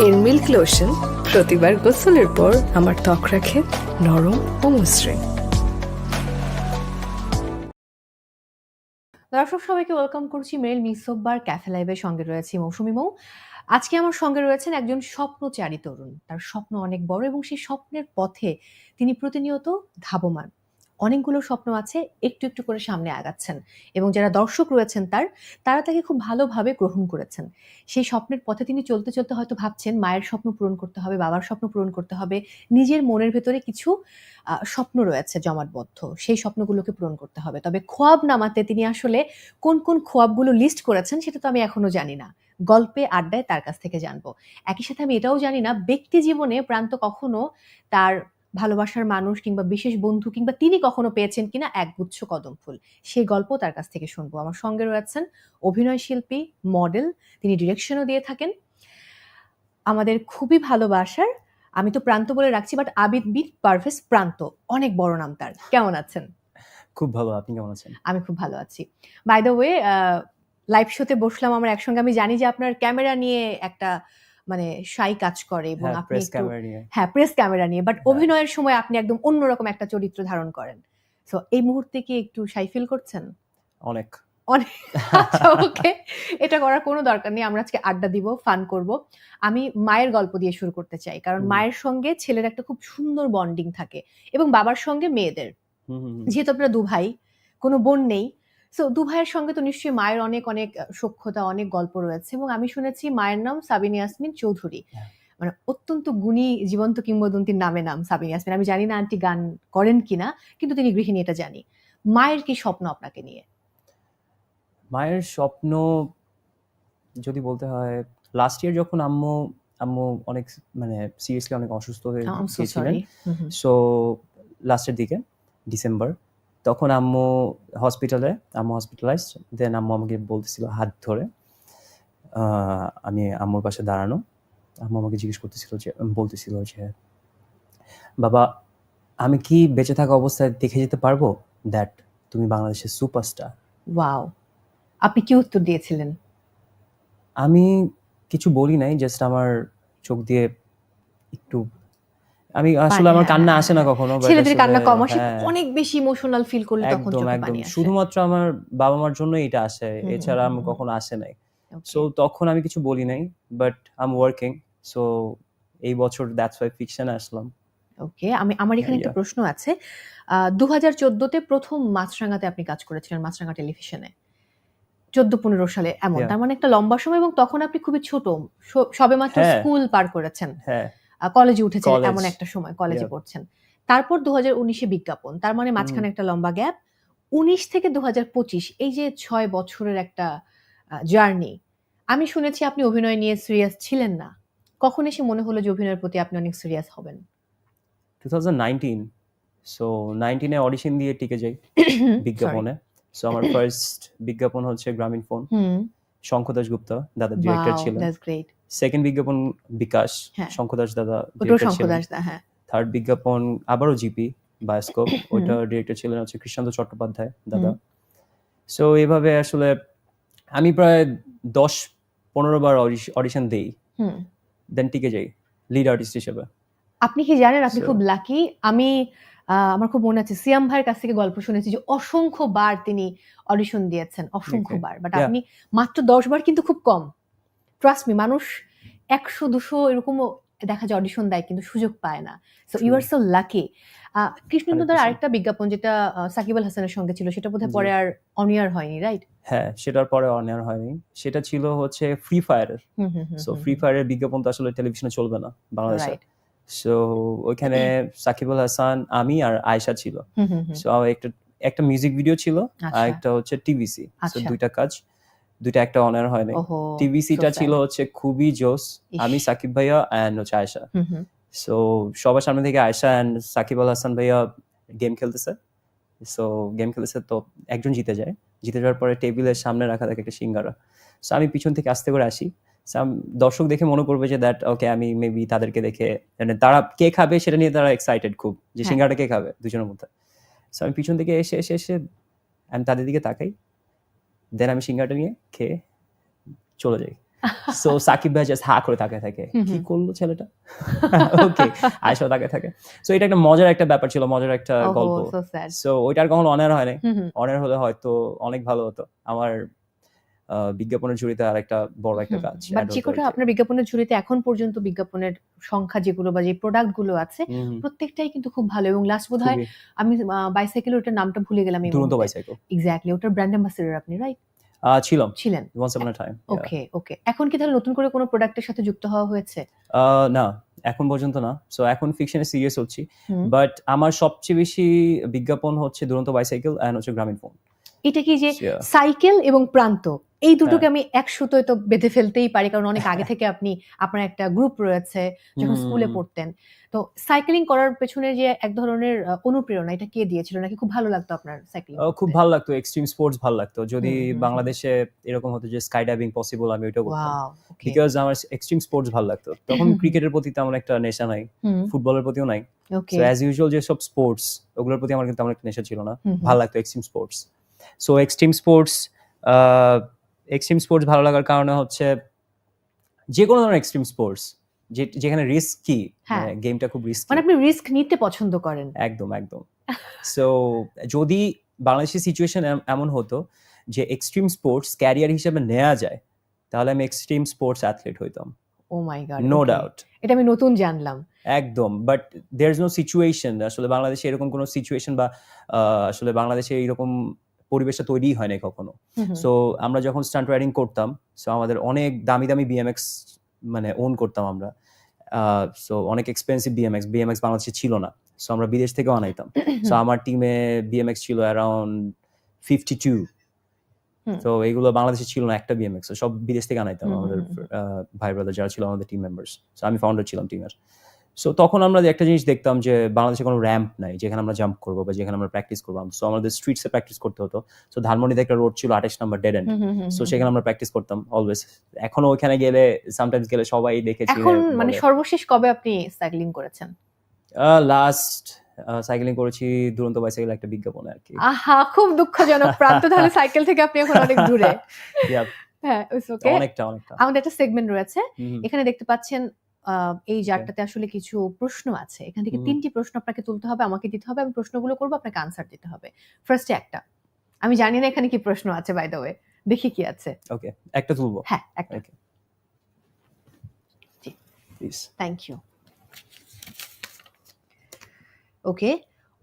এর milk lotion প্রতিবার গোসলের পর আমার ত্বক রাখে নরম ও মসৃণ। দর্শক, সবাইকে ওয়েলকাম করছি মেরিল মিসোব্বার ক্যাফে লাইভের সঙ্গে রয়েছে মৌসুমি মৌ। আজকে আমার সঙ্গে রয়েছেন একজন স্বপ্নচারী তরুণ। তার স্বপ্ন অনেক বড় এবং সেই স্বপ্নের পথে তিনি প্রতিনিয়ত ধাবমান। অনেকগুলো স্বপ্ন আছে, একটু একটু করে সামনে আগাচ্ছেন। এবং যারা দর্শক রয়েছেন তার, তারা তাকে খুব ভালোভাবে গ্রহণ করেছেন। সেই স্বপ্নের পথে তিনি চলতে চলতে হয়তো ভাবছেন, মায়ের স্বপ্ন পূরণ করতে হবে, বাবার স্বপ্ন পূরণ করতে হবে, নিজের মনের ভেতরে কিছু স্বপ্ন রয়েছে জমাটবদ্ধ, সেই স্বপ্নগুলোকে পূরণ করতে হবে। তবে খোয়াব নামাতে তিনি আসলে কোন কোন খোয়াবগুলো লিস্ট করেছেন সেটা তো আমি এখনও জানি না। গল্পে, আড্ডায় তার কাছ থেকে জানব। একই সাথে আমি এটাও জানি না, ব্যক্তি জীবনে প্রান্ত কখনো তার ভালোবাসার মানুষ কিংবা বিশেষ বন্ধু কিংবা তিনি কখনো পেয়েছেন কিনা একগুচ্ছ কদম ফুল। সেই গল্প তার কাছ থেকে শুনব। আমার সঙ্গে রয়েছেন অভিনয় শিল্পী মডেল তিনি ডিরেকশনও দিয়ে থাকেন। আমাদের খুবই ভালোবাসার আমি তো প্রান্ত বলে রাখছি বাট আবিদ বিট পারভেজ প্রান্ত অনেক বড় নাম তার। কেমন আছেন? খুব ভালো আপনি কেমন আছেন? আমি খুব ভালো আছি। বাই দ্য ওয়ে লাইভ শোতে বসলাম আমার একসঙ্গে। আমি জানি যে আপনার ক্যামেরা নিয়ে একটা মানে সাই কাজ করে এবং হ্যাঁ আপনি একটু হ্যাঁ প্রেস ক্যামেরা নিয়ে। বাট হ্যাঁ। অভিনয়ের সময় আপনি একদম অন্যরকম একটা চরিত্র ধারণ করেন। সো এই মুহূর্তে কি একটু সাই ফিল করছেন? অনেক। অনেক। আচ্ছা ওকে এটা করার কোনো দরকার নেই। আমরা আজকে আড্ডা দিব ফান করব। আমি মায়ের গল্প দিয়ে শুরু করতে চাই। কারণ মায়ের সঙ্গে ছেলের একটা খুব সুন্দর বন্ডিং থাকে এবং বাবার সঙ্গে মেয়েদের। যেহেতু আপনারা দু ভাই কোনো বোন নেই সো দু ভাইয়ের সঙ্গে তো নিশ্চয়ই মায়ের অনেক অনেক সখ্যতা অনেক গল্প রয়েছে এবং আমি শুনেছি মায়ের নাম সাবিন ইয়াসমিন চৌধুরী। হ্যাঁ। মানে অত্যন্ত গুণী জীবন্ত কিংবদন্তির নামে নাম সাবিন ইয়াসমিন। আমি জানি না আন্টি গান করেন কিনা কিন্তু তিনি গৃহিণী এটা জানি। মায়ের কি স্বপ্ন আপনাকে নিয়ে? মায়ের স্বপ্ন যদি বলতে হয় লাস্ট ইয়ার যখন আম্মু আম্মু অনেক মানে সিরিয়াসলি অনেক অসুস্থ হয়ে গিয়েছিলেন। সো লাস্টের দিকে ডিসেম্বর তখন আম্মু হসপিটালে আম্মু হসপিটালাইজ দেন আম্মু আমাকে বলতেছিল হাত ধরে আমি আম্মুর পাশে দাঁড়ানো। আম্মু আমাকে জিজ্ঞেস করতেছিল যে বলতেছিল যে বাবা আমি কি বেঁচে থাকা অবস্থায় দেখে যেতে পারব দ্যাট তুমি বাংলাদেশের সুপারস্টার ওয়াও আপনি কি উত্তর দিয়েছিলেন? আমি কিছু বলি নাই জাস্ট আমার চোখ দিয়ে একটু আমি আসলে আমার হ্যাঁ, কান্না আসে না কখনো ছেলেদের কান্না কম আসে হ্যাঁ, অনেক বেশি ইমোশনাল ফিল করলে তখন চোখে পানি আসে। শুধুমাত্র আমার বাবা মার জন্য এটা আসে এছাড়া আমি কখনো আসে নাই। সো তখন আমি কিছু বলি নাই but I am working so এই বছর দ্যাটস ওয়াই ফিকশনে আসলাম। ওকে আমি আমার এখানে একটা প্রশ্ন আছে। দু হাজার চোদ্দতে প্রথম মাছরাঙাতে আপনি কাজ করেছিলেন মাছরাঙা টেলিভিশনে। চোদ্দ পনেরো সালে এমন তার মানে একটা লম্বা সময় এবং তখন আপনি খুবই ছোট স- সবেমাত্র হ্যাঁ। স্কুল পার করেছেন। হ্যাঁ। কলেজে উঠেছেন এমন একটা সময় কলেজে পড়ছেন। তারপর দু হাজার উনিশে বিজ্ঞাপন তার মানে মাঝখানে একটা লম্বা গ্যাপ উনিশ থেকে দু হাজার পঁচিশ এই যে ছয় বছরের একটা জার্নি আমি শুনেছি আপনি অভিনয় নিয়ে সিরিয়াস ছিলেন না। কখন এসে মনে হলো যে অভিনয়ের প্রতি আপনি অনেক সিরিয়াস হবেন? Two thousand nineteen. সো নাইনটিনে অডিশন দিয়ে টিকে যাই বিজ্ঞাপনে। সো আমার ফার্স্ট বিজ্ঞাপন হচ্ছে গ্রামীণ ফোন হুম। শঙ্কদাস গুপ্তা দাদা ডিরেক্টর ছিলেন। that's great. সেকেন্ড বিজ্ঞাপন বিকাশ হ্যাঁ। শঙ্কদাস দাদা শঙ্কদাস দা হ্যাঁ। থার্ড বিজ্ঞাপন আবারও জিপি বায়োস্কোপ ওইটা ডিরেক্টর ছিলেন হচ্ছে কৃষ্ণান্ত চট্টোপাধ্যায় দাদা। সো এইভাবে আসলে আমি প্রায় দশ পনেরো বার অডিশন দেই। দেন টিকে যাই লিড আর্টিস্ট হিসেবে। আপনি কি জানেন আপনি খুব লাকি আমি আমার খুব মনে আছে সিয়াম ভাইয়ের কাছ থেকে গল্প শুনেছি যে অসংখ্য বার তিনি অডিশন দিয়েছেন অসংখ্য বার। বাট. আপনি মাত্র দশ বার কিন্তু খুব কম। ট্রাস্ট মি মানুষ একশো দুশো এরকমও দেখা যায় অডিশন দেয় কিন্তু সুযোগ পায় না। So you are so lucky কৃষ্ণেন্দ্রদার আরেকটা বিজ্ঞাপন যেটা সাকিব আল হাসানের সঙ্গে ছিল সেটা বোধহয় পরে আর অনিয়ার হয়নি রাইট হ্যাঁ সেটার পরে অনেয়ার হয়নি। সেটা ছিল হচ্ছে ফ্রি ফায়ারের সো ফ্রি ফায়ারের বিজ্ঞাপন তো আসলে টেলিভিশনে চলবে না বাংলাদেশে। সো ওইখানে সাকিব আল হাসান আমি আর আয়শা ছিল। সো একটা একটা মিউজিক ভিডিও ছিল আর আচ্ছা। একটা হচ্ছে টিভিসি সো আচ্ছা। দুইটা কাজ। দুইটা একটা অনার হয়নি টিভিসিটা ছিল হচ্ছে খুবই জোস। আমি সাকিব ভাইয়া অ্যান্ড হচ্ছে হুম সো সবার সামনে থেকে আয়শা অ্যান্ড সাকিব আল হাসান ভাইয়া গেম খেলতেছে। সো গেম খেলতেছে তো একজন জিতে যায়। জিতে যাওয়ার পরে টেবিলের সামনে রাখা থাকে একটা সিঙ্গারা। সো আমি পিছন থেকে আস্তে করে আসি। দর্শক দেখে মনে করবে যে দ্যাট ওকে আমি মেবি তাদেরকে দেখে মানে তারা কে খাবে সেটা নিয়ে তারা এক্সাইটেড খুব যে হ্যাঁ। সিঙ্গারাটা কে খাবে দুজনের মধ্যে। সো আমি পিছন থেকে এসে এসে এসে আমি তাদের দিকে তাকাই। দেন আমি সিঙ্গারটা নিয়ে খেয়ে চলে যাই। সো সাকিব ভাই জাস্ট হা করে তাকে থাকে। কি করল ছেলেটা? ওকে আয়সা তাকে থাকে। সো এটা একটা মজার একটা ব্যাপার ছিল মজার একটা গল্প। সো ওইটার কখনো অনার হয় নাই। অনার হলে হয়তো অনেক ভালো হতো। আমার বিজ্ঞাপনের ঝুড়িতে আর একটা বড় একটা কাজ বাট ad যে হতো কটা আর কি। আপনার বিজ্ঞাপনের ঝুড়িতে এখন পর্যন্ত বিজ্ঞাপনের সংখ্যা যেগুলো বা যে প্রোডাক্টগুলো আছে প্রত্যেকটাই কিন্তু খুব ভালো এবং লাস্ট বোধ হয় আমি বাইসাইকেল ওটার নামটা ভুলে গেলাম এই দুরন্ত বাইসাইকেল এক্স্যাক্টলি ওটার ব্র্যান্ড অ্যাম্বাসেডর আপনি রাইট ছিলাম। ছিলেন। ওয়ান্স আপন টাইম ওকে ওকে এখন কি তাহলে নতুন করে কোনো প্রোডাক্টের সাথে যুক্ত হওয়া হয়েছে? না এখন পর্যন্ত না। সো এখন ফিকশনে সিরিয়াস হচ্ছি। বাট আমার সবচেয়ে বেশি বিজ্ঞাপন হচ্ছে দুরন্ত বাইসাইকেল অ্যান্ড হচ্ছে গ্রামীণ ফোন এটা কি যে সাইকেল এবং প্রান্ত? এই দুটোকে আমি এক সুতোয় তো বেঁধে ফেলতেই পারি কারণ অনেক আগে থেকে আপনি আপনার একটা গ্রুপ রয়েছে যখন স্কুলে পড়তেন। তো সাইকেলিং করার পেছনে যে এক ধরনের অনুপ্রেরণা এটা কে দিয়েছিল? নাকি খুব ভালো লাগতো আপনার সাইকেলিং খুব ভালো লাগতো এক্সট্রিম স্পোর্টস ভালো লাগতো। যদি। বাংলাদেশে এরকম হতো যে স্কাই ডাইভিং পসিবল আমি ওইটা করতাম। বিকজ আমার এক্সট্রিম স্পোর্টস ভালো লাগতো। তখন ক্রিকেটের প্রতি তেমন একটা নেশা নাই ফুটবলের প্রতিও নাই। সো অ্যাজ ইউজুয়াল যে সব স্পোর্টস ওগুলোর প্রতি আমার কিন্তু তেমন একটা নেশা ছিল না। ভালো লাগতো extreme sports so extreme sports extreme sports ভালো লাগার কারণে হচ্ছে যে কোনো ধরনের এক্সট্রিম স্পোর্টস যেখানে রিস্ক কি। গেমটা খুব রিস্ক মানে আপনি রিস্ক নিতে পছন্দ করেন। একদম একদম। সো যদি বাংলাদেশের সিচুয়েশন এমন হতো যে এক্সট্রিম স্পোর্টস ক্যারিয়ার হিসেবে নেওয়া যায় তাহলে আমি এক্সট্রিম স্পোর্টস অ্যাথলেট হইতাম। Oh my god no doubt এটা আমি নতুন জানলাম। একদম but there is no situation আসলে বাংলাদেশে এরকম কোনো সিচুয়েশন বা আসলে বাংলাদেশে এরকম পরিবেশটা তৈরি হয় না কখনো। সো আমরা যখন স্টান্ট রাইডিং করতাম সো আমাদের অনেক দামি দামি বিএমএক্স মানে ওন করতাম আমরা। সো অনেক এক্সপেন্সিভ বিএমএক্স বিএমএক্স বাংলাদেশে ছিল না। সো আমরা বিদেশ থেকেও আনাইতাম। সো আমার টিমে বিএমএক্স ছিল অ্যারাউন্ড ফিফটি টু তো এগুলো বাংলাদেশে ছিল না একটা বিএমএক্স সব বিদেশ থেকে আনাইতাম আমাদের ভাই ব্রাদার যারা ছিল আমাদের টিম মেম্বার্স সো আমি ফাউন্ডার ছিলাম টিমের সো তখন আমরা একটা জিনিস দেখতাম যে বাংলাদেশে কোনো র্যাম্প নাই যেখানে আমরা জাম্প করব বা যেখানে আমরা প্র্যাকটিস করব। সো আমাদের স্ট্রিটসে প্র্যাকটিস করতে হতো। সো ধানমন্ডিতে একটা রোড ছিল আঠাশ নাম্বার ডেড এন্ড সো সেখানে আমরা প্র্যাকটিস করতাম অলওয়েজ এখনও ওইখানে গেলে সামটাইমস গেলে সবাই দেখেছি এখন মানে সর্বশেষ কবে আপনি সাইক্লিং করেছেন? লাস্ট সাইকেলিং করেছি দুরন্ত বাইসাইকেল একটা বিজ্ঞাপনে আর কি। আহা খুব দুঃখজনক। প্রান্ত তাহলে সাইকেল থেকে আপনি এখন অনেক দূরে। হ্যাঁ অনেকটা অনেকটা। আমাদের একটা সেগমেন্ট রয়েছে। এখানে দেখতে পাচ্ছেন এই জারটাতে আসলে কিছু প্রশ্ন আছে। এখান থেকে তিনটি প্রশ্ন আপনাকে তুলতে হবে আমাকে দিতে হবে আমি প্রশ্নগুলো করব আপনাকে আনসার দিতে হবে। ফার্স্টে একটা। আমি জানি না এখানে কি প্রশ্ন আছে বাই দ্য ওয়ে দেখি কি আছে। ওকে একটা তুলবো? হ্যাঁ একটা। ওকে। জি। প্লিজ থ্যাংক ইউ ওকে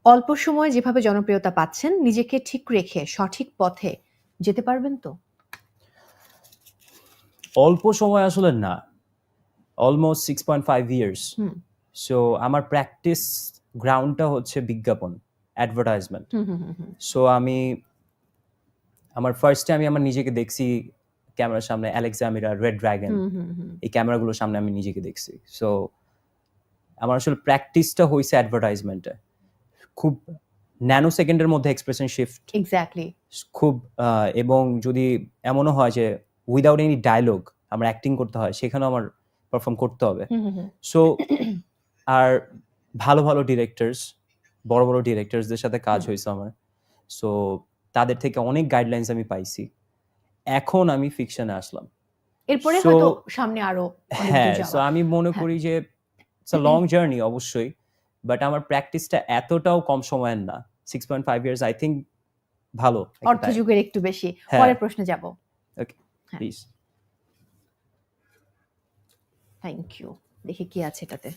অল্প সময়ে যেভাবে জনপ্রিয়তা পাচ্ছেন নিজেকে ঠিক রেখে সঠিক পথে যেতে পারবেন তো? অল্প সময় আসলে না। Almost six point five years so আমার প্র্যাকটিস গ্রাউন্ডটা হচ্ছে বিজ্ঞাপন অ্যাডভার্টাইজমেন্ট। সো আমি আমার ফার্স্টে আমি আমার নিজেকে দেখছি ক্যামেরার সামনে অ্যালেক্সামিরা রেড ড্রাগন। এই ক্যামেরাগুলোর সামনে আমি নিজেকে দেখছি। সো আমার আসলে প্র্যাকটিসটা হয়েছে অ্যাডভার্টাইজমেন্টে খুব ন্যানো সেকেন্ডের মধ্যে এক্সপ্রেশন শিফট এক্স্যাক্টলি খুব এবং যদি এমনও হয় যে উইদাউট এনি ডায়লগ আমার অ্যাক্টিং করতে হয় সেখানেও আমার পারফর্ম করতে হবে। সো আর ভালো ভালো ডিরেক্টরস বড় বড় ডিরেক্টরসদের সাথে কাজ হয়েছে আমার। সো তাদের থেকে অনেক গাইডলাইন্স আমি পাইছি। এখন আমি ফিকশনে আসলাম। এরপরে হয়তো সামনে আরও হ্যাঁ সো আমি মনে হ্যাঁ। করি যে ইটস আ লং জার্নি অবশ্যই বাট আমার প্র্যাকটিসটা এতটাও কম সময়ের না। Six point five years I think ভালো অর্থ যুগের একটু বেশি। হ্যাঁ। পরের প্রশ্নে যাব। হ্যাঁ। প্লিজ থ্যাংক ইউ দেখি কি আছে এটাতে।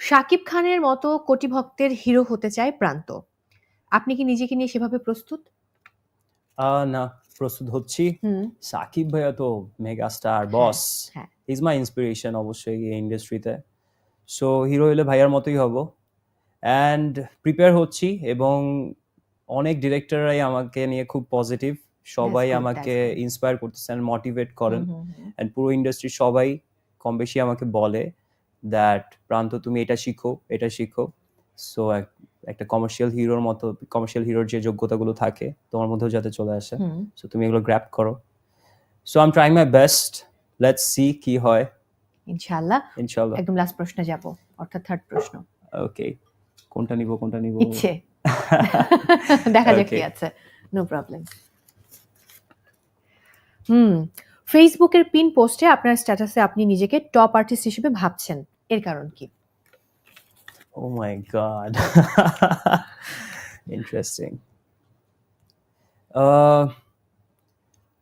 শাকিব খানের মতো কোটি ভক্তের হিরো হতে চায় প্রান্ত। আপনি কি নিজেকে নিয়ে সেভাবে প্রস্তুত? না প্রস্তুত হচ্ছি। হুম। সাকিব ভাইয়া তো মেগা স্টার বস হ্যাঁ। ইজ মাই ইন্সপিরেশন অবশ্যই এই ইন্ডাস্ট্রিতে সো হিরো হলে ভাইয়ার মতোই হব। অ্যান্ড প্রিপেয়ার হচ্ছি এবং অনেক ডিরেক্টররাই আমাকে নিয়ে খুব পজিটিভ সবাই আমাকে ইন্সপায়ার করতেছেন মোটিভেট করেন। অ্যান্ড পুরো ইন্ডাস্ট্রি সবাই কম বেশি আমাকে বলে দ্যাট প্রান্ত তুমি এটা শিখো এটা শিখো। সো একটা কমার্শিয়াল হিরোর মতো কমার্শিয়াল হিরোর যে যোগ্যতাগুলো থাকে তোমার মধ্যেও যাতে চলে আসে। সো তুমি এগুলো গ্র্যাপ করো। So I am trying my best let's see কি হয়। ইনশাআল্লাহ। ইনশাআল্লাহ। একদম লাস্ট প্রশ্নে যাব অর্থাৎ থার্ড প্রশ্ন। ওকে কোনটা নিব কোনটা নিব? ইচ্ছে। দেখা যাক কি আছে। নো প্রবলেম হুম ফেসবুকের পিন পোস্টে আপনার স্ট্যাটাসে আপনি নিজেকে টপ আর্টিস্ট হিসেবে ভাবছেন। এর কারণ কি? My god. Interesting. Uh,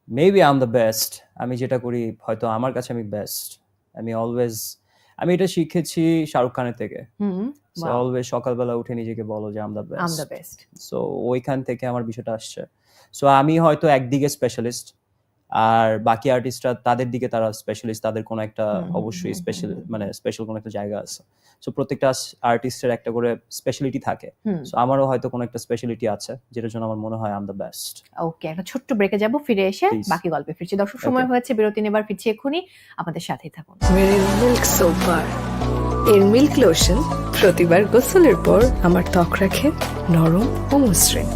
maybe I'm the best. আমি যেটা করি হয়তো আমার কাছে আমি বেস্ট আমি অলওয়েজ আমি এটা শিখেছি শাহরুখ খানের থেকে। হুম অলওয়েজ সকালবেলা উঠে নিজেকে বলো যে I'm the I'm the best best so ওইখান থেকে আমার বিষয়টা আসছে। সো আমি হয়তো একদিকে স্পেশালিস্ট আর বাকি আর্টিস্টরা তাদের দিকে তারা স্পেশালিস্ট তাদের কোনো একটা অবশ্যই স্পেশাল। মানে স্পেশাল কোনো একটা জায়গা আছে। সো প্রত্যেকটা আর্টিস্টের একটা করে স্পেশালিটি থাকে। সো আমারও হয়তো কোনো একটা স্পেশালিটি আছে যেটার জন্য আমার মনে হয় আম দ্য বেস্ট ওকে একটা ছোট্ট ব্রেকে যাব ফিরে এসে বাকি গল্পে ফিরছি। দর্শক সময় হয়েছে বিরতি নেবার ফিরছি এক্ষুনি আমাদের সাথেই থাকুন। মিল্ক সোপ বার এর মিল্ক লোশন প্রতিবার গোসলের পর আমার ত্বক রাখে নরম ও মসৃণ।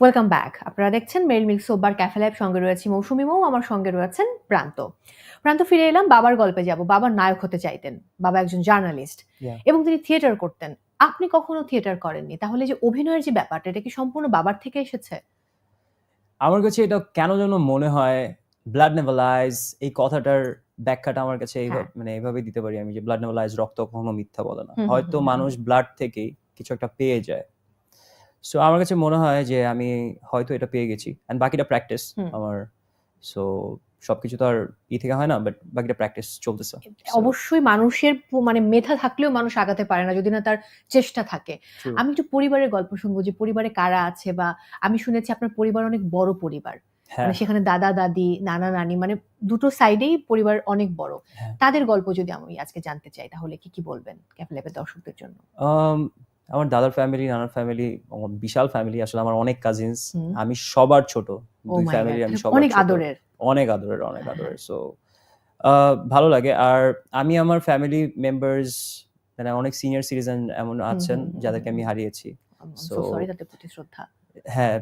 ওয়েলকাম ব্যাক আপনারা দেখছেন Mel milk sober cafe live সঙ্গে রয়েছে মৌসুমি মৌ আমার সঙ্গে রয়েছেন প্রান্ত। প্রান্ত ফিরে এলাম বাবার গল্পে যাব বাবার নায়ক হতে চাইতেন বাবা একজন জার্নালিস্ট। এবং তিনি থিয়েটার করতেন। আপনি কখনো থিয়েটার করেননি? তাহলে যে অভিনয়ের যে ব্যাপারটা এটা কি সম্পূর্ণ বাবার থেকে এসেছে? আমার কাছে এটা কেন যেন মনে হয় ব্লাড নেভালাইজ এই কথাটার ব্যাখ্যাটা আমার কাছে হ্যাঁ। মানে এইভাবে দিতে পারি আমি যে ব্লাড নেভালাইজ রক্ত কখনো মিথ্যা বলে না। হয়তো। মানুষ ব্লাড থেকেই কিছু একটা পেয়ে যায়। সো আমার কাছে মনে হয় যে আমি হয়তো এটা পেয়ে গেছি অ্যান্ড বাকিটা প্র্যাকটিস আমার। সো সবকিছু তো আর ই থেকে হয় না বাট বাকিটা প্র্যাকটিস চলতেছে। অবশ্যই মানুষের মানে মেধা থাকলেও মানুষ আগাতে পারে না যদি না তার চেষ্টা থাকে। আমি একটু পরিবারের গল্প শুনব যে পরিবারে কারা আছে বা আমি শুনেছি আপনার পরিবার অনেক বড় পরিবার। হ্যাঁ। মানে সেখানে দাদা দাদি নানা নানি মানে দুটো সাইডেই পরিবার অনেক বড়। হ্যাঁ। তাদের গল্প যদি আমি আজকে জানতে চাই তাহলে কি কি বলবেন ক্যাফেলেপের দর্শকদের জন্য? আমার দাদার ফ্যামিলি নানার ফ্যামিলি বিশাল ফ্যামিলি আসলে আমার অনেক কাজিনস আমি সবার ছোট। দুই ফ্যামিলি আমি গড সবার অনেক আদরের। অনেক আদরের অনেক হ্যাঁ, আদরের। সো ভালো লাগে। আর আমি আমার ফ্যামিলি মেম্বার্স মানে অনেক সিনিয়র সিটিজেন এমন আছেন যাদেরকে আমি হারিয়েছি। সো শ্রদ্ধা। হ্যাঁ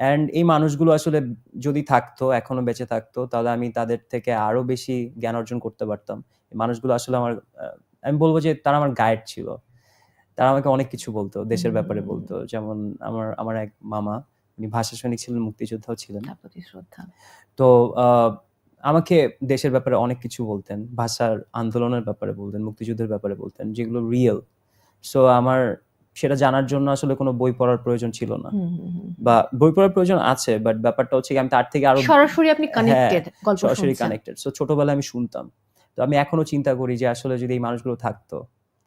অ্যান্ড এই মানুষগুলো আসলে যদি থাকতো এখনও বেঁচে থাকতো তাহলে আমি তাদের থেকে আরও বেশি জ্ঞান অর্জন করতে পারতাম। এই মানুষগুলো আসলে আমার আমি বলব যে তারা আমার গাইড ছিল। তারা আমাকে অনেক কিছু বলতো দেশের ব্যাপারে বলতো। যেমন আমার আমার এক মামা উনি ভাষা সৈনিক ছিলেন মুক্তিযোদ্ধাও ছিলেন। তো আমাকে দেশের ব্যাপারে অনেক কিছু বলতেন ভাষার আন্দোলনের ব্যাপারে বলতেন মুক্তিযুদ্ধের ব্যাপারে বলতেন যেগুলো রিয়েল সো আমার সেটা জানার জন্য আসলে কোনো বই পড়ার প্রয়োজন ছিল না। বা বই পড়ার প্রয়োজন আছে বাট ব্যাপারটা হচ্ছে কি আমি তার থেকে আরও সরাসরি আপনি কানেক্টেড হ্যাঁ, সরাসরি কানেক্টেড সো ছোটবেলায় আমি শুনতাম। তো আমি এখনও চিন্তা করি যে আসলে যদি এই মানুষগুলো থাকতো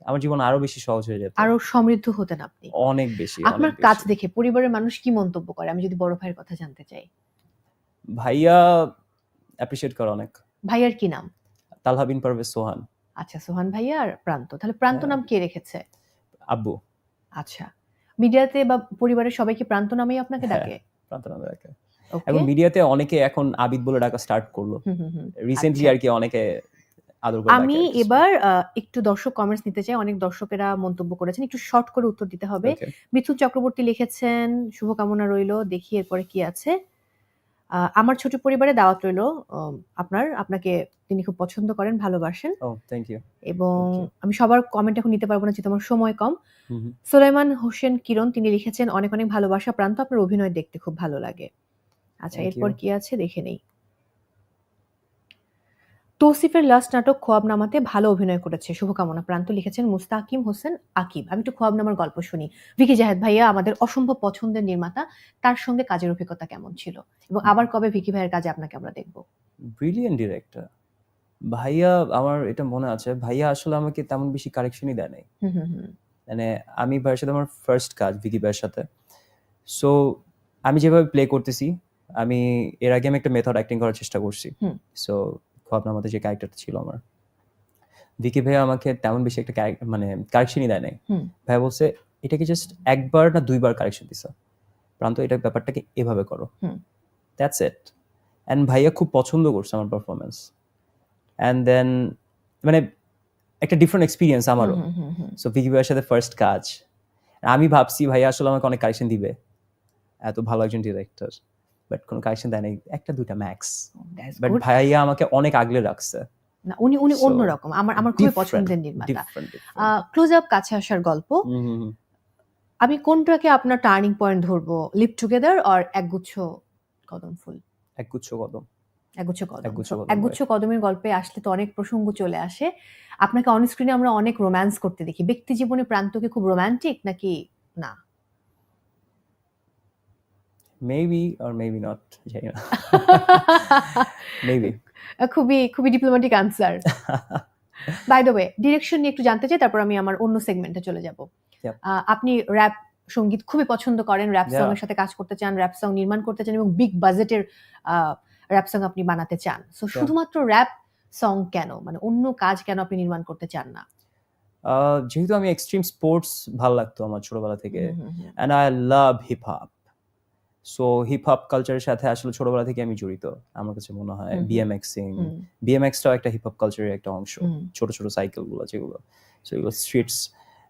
আমার জীবন আরও বেশি সহজ হয়ে যেত। আরও সমৃদ্ধ হতেন আপনি। অনেক বেশি আপনার কাজ দেখে পরিবারের মানুষ কি মন্তব্য করে? আমি যদি বড় ভাইয়ের কথা জানতে চাই। ভাইয়া অ্যাপ্রিসিয়েট করে অনেক। ভাইয়ার কি নাম? তালহা বিন পারভেজ সোহান। আচ্ছা সোহান ভাইয়া আর প্রান্ত। তাহলে প্রান্ত হ্যাঁ। নাম কে রেখেছে? আব্বু। আচ্ছা। মিডিয়াতে বা পরিবারের সবাইকে প্রান্ত নামেই আপনাকে হ্যাঁ, ডাকে? প্রান্ত নামে ওকে এখন মিডিয়াতে অনেকে এখন আবিদ বলে ডাকা স্টার্ট করল। রিসেন্টলি আচ্ছা। আর কি অনেকে আমি। এবার একটু দর্শক কমেন্টস নিতে চাই। অনেক দর্শকেরা মন্তব্য করেছেন। একটু শর্ট করে উত্তর দিতে হবে। Okay. মিথুন চক্রবর্তী লিখেছেন শুভকামনা রইল দেখি এরপরে কি আছে। আমার ছোট পরিবারে দাওয়াত রইল আপনার আপনাকে তিনি খুব পছন্দ করেন ভালোবাসেন। এবং আমি সবার কমেন্ট এখন নিতে পারব না যেহেতু আমার সময় কম। সুলাইমান হোসেন কিরণ তিনি লিখেছেন অনেক অনেক ভালোবাসা প্রান্ত আপনার অভিনয় দেখতে খুব ভালো লাগে। আচ্ছা এরপর কি আছে? দেখে নেই। তৌসিফের লাস্ট নাটক খোয়াবনামাতে ভালো অভিনয় করেছে। শুভকামনা প্রান্ত লিখেছেন মুস্তাকিম হোসেন আকিব। আমি একটু খোয়াবনামার গল্প শুনি। ভিকি জাহেদ ভাইয়া আমাদের অসম্ভব পছন্দের নির্মাতা তার সঙ্গে কাজের অভিজ্ঞতা কেমন ছিল? এবং আবার কবে ভিকি ভাইয়ের কাজে আপনাকে আমরা দেখব? ব্রিলিয়েন্ট ডিরেক্টর ভাইয়া আমার এটা মনে আছে ভাইয়া আসলে আমাকে তেমন বেশি কারেকশনই দেয় নাই। মানে আমি ভাইয়ের সাথে আমার ফার্স্ট কাজ ভিকি ভাইয়ের সাথে। সো আমি যেভাবে প্লে করতেছি আমি এর আগে আমি একটা মেথড অ্যাক্টিং করার চেষ্টা করছি। সো আপনার মধ্যে যে ক্যারেক্টারটা ছিল আমার। ভিকি ভাইয়া আমাকে তেমন বেশি একটা মানে কারেকশনই দেয় নাই। ভাইয়া বলছে এটাকে জাস্ট একবার না দুইবার কারেকশন দিছে? প্রান্ত এটা ব্যাপারটাকে এভাবে করো। দ্যাটস ইট অ্যান্ড ভাইয়া খুব পছন্দ করছে আমার পারফরমেন্স অ্যান্ড দেন মানে একটা ডিফারেন্ট এক্সপিরিয়েন্স আমারও। সো ভিকি ভাইয়ের সাথে ফার্স্ট কাজ। আমি ভাবছি ভাইয়া আসলে আমাকে অনেক কারেকশন দিবে। এত ভালো একজন ডিরেক্টর বাট কোনো কারেকশন দেয় নাই। একটা দুইটা ম্যাক্স। বাট ভাইয়া আমাকে অনেক আগলে রাখছে। না উনি উনি অন্যরকম। আমার আমার খুবই পছন্দের নির্মাতা. ক্লোজ আপ কাছে আসার গল্প। আমি কোনটাকে আপনার টার্নিং পয়েন্ট ধরবো? লিভ টুগেদার আর একগুচ্ছ কদম ফুল? একগুচ্ছ কদম। একগুচ্ছ কদম। একগুচ্ছ কদমের গল্পে আসলে তো অনেক প্রসঙ্গ চলে আসে। আপনাকে অন স্ক্রিনে আমরা অনেক রোম্যান্স করতে দেখি। ব্যক্তি জীবনে প্রান্তকে খুব রোমান্টিক নাকি না? মেবি আর মেবি নট জানি না মেবি খুবই খুবই diplomatic answer by the way direction নিয়ে একটু জানতে চাই তারপর আমি আমার অন্য সেগমেন্টে চলে যাব. আপনি র্যাপ সংগীত খুবই পছন্দ করেন র্যাপ. সং এর সাথে কাজ করতে চান র্যাপ সং নির্মাণ করতে চান এবং বিগ বাজেটের র্যাপ সং আপনি বানাতে চান। সো শুধুমাত্র র্যাপ সং কেন? মানে অন্য কাজ কেন আপনি নির্মাণ করতে চান না? যেহেতু আমি এক্সট্রিম স্পোর্টস ভালো লাগতো আমার ছোটবেলা থেকে। And I love hip hop so hip hop কালচারের সাথে আসলে ছোটবেলা থেকে আমি জড়িত আমার কাছে মনে হয়। বিএমএক্সিং বিএমএক্সটাও একটা হিপ হপ কালচারের একটা অংশ ছোট ছোট সাইকেলগুলো যেগুলো। সো এগুলো স্ট্রিটস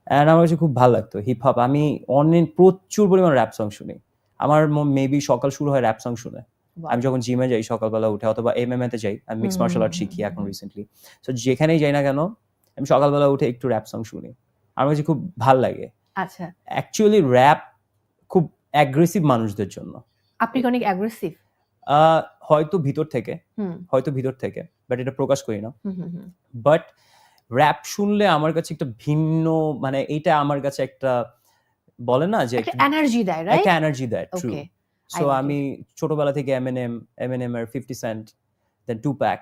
অ্যান্ড আমার কাছে খুব ভালো লাগতো হিপ হপ আমি অনেক প্রচুর পরিমাণ র্যাপ সং শুনি। আমার মেবি সকাল শুরু হয় র্যাপ সং শুনে। আমি যখন জিমে যাই সকালবেলা উঠে অথবা এম এম এতে যাই আমি মিক্স মার্শাল আর্ট শিখি এখন রিসেন্টলি সো যেখানেই যাই না কেন আমি সকালবেলা উঠে একটু র্যাপ সং শুনি। আমার কাছে খুব ভালো লাগে। আচ্ছা। অ্যাকচুয়ালি র্যাপ অ্যাগ্রেসিভ মানুষদের জন্য। আপনি অনেক অ্যাগ্রেসিভ হয়তো ভিতর থেকে। হয়তো ভিতর থেকে বাট এটা প্রকাশ করি না। বাট র্যাপ শুনলে আমার কাছে একটা ভিন্ন মানে এটা আমার কাছে একটা বলে না যে একটা এনার্জি দেয় রাইট একটা এনার্জি দেয় ট্রু সো আমি ছোটবেলা থেকে এমএনএম এমএনএম এর Fifty Cent then Tupac.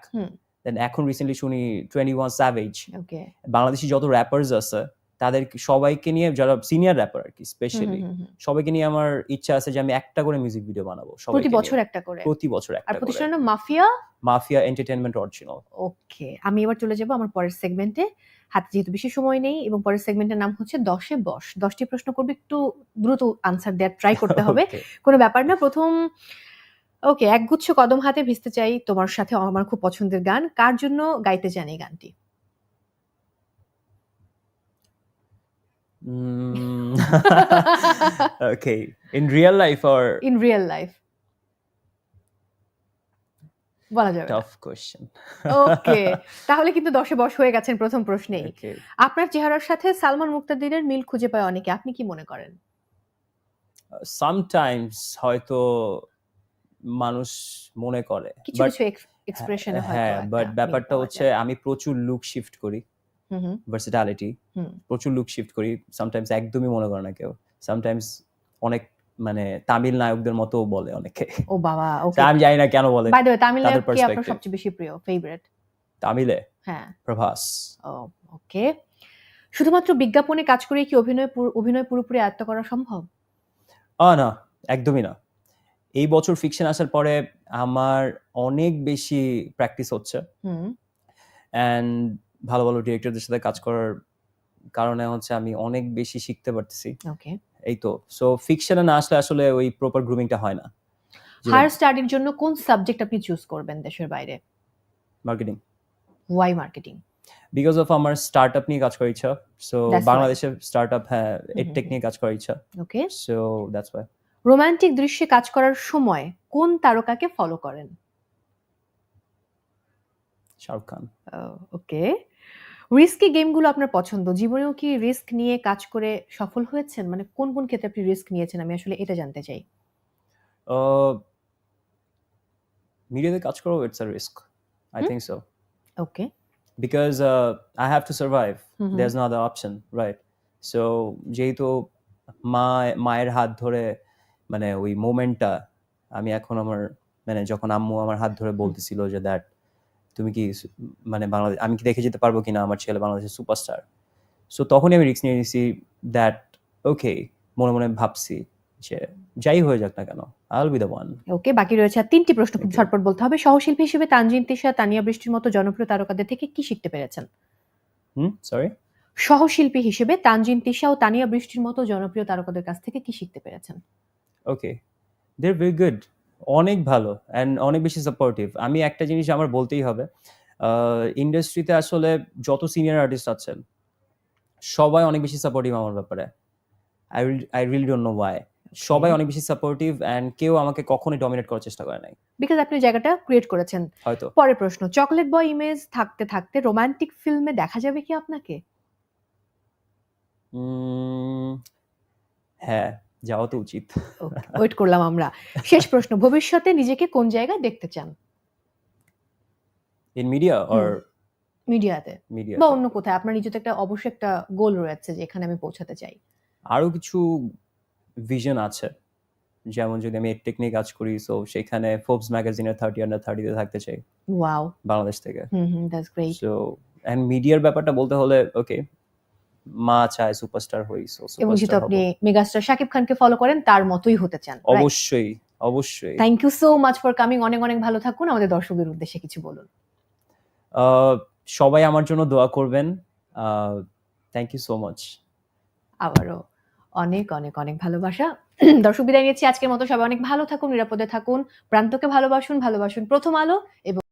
Then এখন রিসেন্টলি শুনি Twenty One Savage okay Bangladeshi যত র্যাপারস আছে তাদের সবাইকে নিয়ে যারা সিনিয়র র্যাপার আর কি স্পেশালি সবাইকে নিয়ে আমার ইচ্ছা আছে যে আমি একটা করে মিউজিক ভিডিও বানাবো প্রতি বছর একটা করে? প্রতি বছর একটা করে প্রতিষ্ঠানের নাম mafia? Mafia entertainment original okay আমি এবার চলে যাব আমার পরের সেগমেন্টে হাতে যেহেতু বেশি সময় নেই এবং পরের সেগমেন্টের নাম হচ্ছে দশে বস। দশটি প্রশ্ন করবে একটু দ্রুত আনসার দেওয়ার ট্রাই করতে হবে। কোনো ব্যাপার না প্রথম ওকে একগুচ্ছ কদম হাতে ভিজতে চাই তোমার সাথে আমার খুব পছন্দের গান। কার জন্য গাইতে চান এই গানটি? Okay in real life or in real life বলা যাবে টাফ কোশ্চেন ওকে তাহলে কিন্তু দশে বস হয়ে গেছেন প্রথম প্রশ্নেই। আপনার চেহারার সাথে সালমান মুক্তাদিরের মিল খুঁজে পায় অনেকে। আপনি কি মনে করেন? সামটাইমস হয়তো মানুষ মনে করে কিছু But- কিছু এক্সপ্রেশনে হ্যাঁ বাট ব্যাপারটা হচ্ছে আমি প্রচুর লুক শিফট করি। ভার্সিটালিটি। প্রচুর লুক শিফট করি। সামটাইমস একদমই মনে করে না কেউ। সামটাইমস অনেক মানে তামিল নায়কদের মতো বলে অনেকে। ও বাবা ওকে আমি জানি না কেন বলে। বাই দ্য ওয়ে তামিল নায়ক কি আপনার সবচেয়ে বেশি প্রিয়? ফেভারিট তামিলে? হ্যাঁ। প্রভাস। ও ওকে শুধুমাত্র বিজ্ঞাপনে কাজ করে কি অভিনয় অভিনয় পুরোপুরি আয়ত্ত করা সম্ভব? আ না একদমই না। এই বছর ফিকশন আসার পরে আমার অনেক বেশি প্র্যাকটিস হচ্ছে। হুম। অ্যান্ড ভালো ভালো ডিরেক্টরদের সাথে কাজ করার কারণে হচ্ছে আমি অনেক বেশি শিখতে পারতেছি। ওকে এই তো। সো ফিকশনে না আসলে আসলে ওই প্রপার গ্রুমিংটা হয় না। হায়ার স্টাডির জন্য কোন সাবজেক্ট আপনি চুজ করবেন দেশের বাইরে? Marketing why marketing because of আমার স্টার্ট আপ নিয়ে কাজ করার ইচ্ছা। সো. বাংলাদেশে স্টার্ট আপ হ্যাঁ এডটেক নিয়ে কাজ করার ইচ্ছা। Okay so that's why romantic দৃশ্যে কাজ করার সময় কোন তারকাকে ফলো করেন? শাহরুখ খান ওকে রিস্কি গেমগুলো আপনার পছন্দ? জীবনেও কি রিস্ক নিয়ে কাজ করে সফল হয়েছেন? মানে কোন কোন ক্ষেত্রে আপনি রিস্ক নিয়েছেন? আমি আসলে এটা জানতে চাই। মিডিয়াতে কাজ করো it's a risk I? Think so okay because I have to survive there is no other option right so যেহেতু মা মায়ের হাত ধরে মানে ওই মোমেন্টটা আমি এখন আমার মানে যখন আম্মু আমার হাত ধরে বলতেছিল যে দ্যাট তুমি কি মানে বাংলাদেশ আমি কি দেখে যেতে পারব কিনা আমার ছেলে বাংলাদেশের সুপারস্টার সো তখনই আমি রিক্স নিয়ে নিয়েছি দ্যাট ওকে মনে মনে ভাবছি যে যাই হয়ে যাক না কেন I'll be the one okay বাকি রয়েছে আর তিনটি প্রশ্ন খুব ঝটপট বলতে হবে। সহশিল্পী হিসেবে তানজিন তিশা তানিয়া বৃষ্টির মতো জনপ্রিয় তারকাদের থেকে কি শিখতে পেরেছেন? হুম? সরি সহশিল্পী হিসেবে তানজিন তিশা ও তানিয়া বৃষ্টির মতো জনপ্রিয় তারকাদের কাছ থেকে কি শিখতে পেরেছেন? ওকে দে আর ভেরি গুড অনেক ভালো অ্যান্ড অনেক বেশি সাপোর্টিভ আমি একটা জিনিস আমার বলতেই হবে ইন্ডাস্ট্রিতে আসলে যত সিনিয়র আর্টিস্ট আছেন সবাই অনেক বেশি সাপোর্টিভ আমার ব্যাপারে। I I really don't know why সবাই অনেক বেশি সাপোর্টিভ অ্যান্ড কেউ আমাকে কখনোই ডমিনেট করার চেষ্টা করে নাই। বিকজ আপনি জায়গাটা ক্রিয়েট করেছেন। হয়তো। পরের প্রশ্ন চকলেট বয় ইমেজ থাকতে থাকতে রোমান্টিক ফিল্মে দেখা যাবে কি আপনাকে? হ্যাঁ। যাওয়া তো উচিত। ওয়েট করলাম আমরা। শেষ প্রশ্ন ভবিষ্যতে নিজেকে কোন জায়গায় দেখতে চান? ইন মিডিয়া অর মিডিয়াতে মিডিয়া বা অন্য কোথায় আপনার নিজে একটা অবশ্যই একটা গোল রয়েছে যে এখানে আমি পৌঁছাতে চাই। আরও কিছু ভিশন আছে। যেমন যদি আমি টেকনিক কাজ করি সো সেখানে ফোর্বস ম্যাগাজিনের থার্টি আন্ডার থার্টিতে থাকতে চাই। ওয়াও বাংলাদেশ থেকে। Hmm hmm that's great so and মিডিয়ার ব্যাপারটা বলতে হলে ওকে মা চায় সুপারস্টার হই সো এবং যেহেতু আপনি মেগাস্টার শাকিব খানকে ফলো করেন তার মতোই হতে চান অবশ্যই অবশ্যই। Thank you so much for coming অনেক অনেক ভালো থাকুন। আমাদের দর্শকদের উদ্দেশ্যে কিছু বলুন। সবাই আমার জন্য দোয়া করবেন। থ্যাংক ইউ সো মাচ আবারও অনেক অনেক অনেক ভালোবাসা। দর্শক বিদায় নিচ্ছি। আজকের মতো সবাই অনেক ভালো থাকুন নিরাপদে থাকুন। প্রান্তকে ভালোবাসুন ভালোবাসুন প্রথম আলো এবং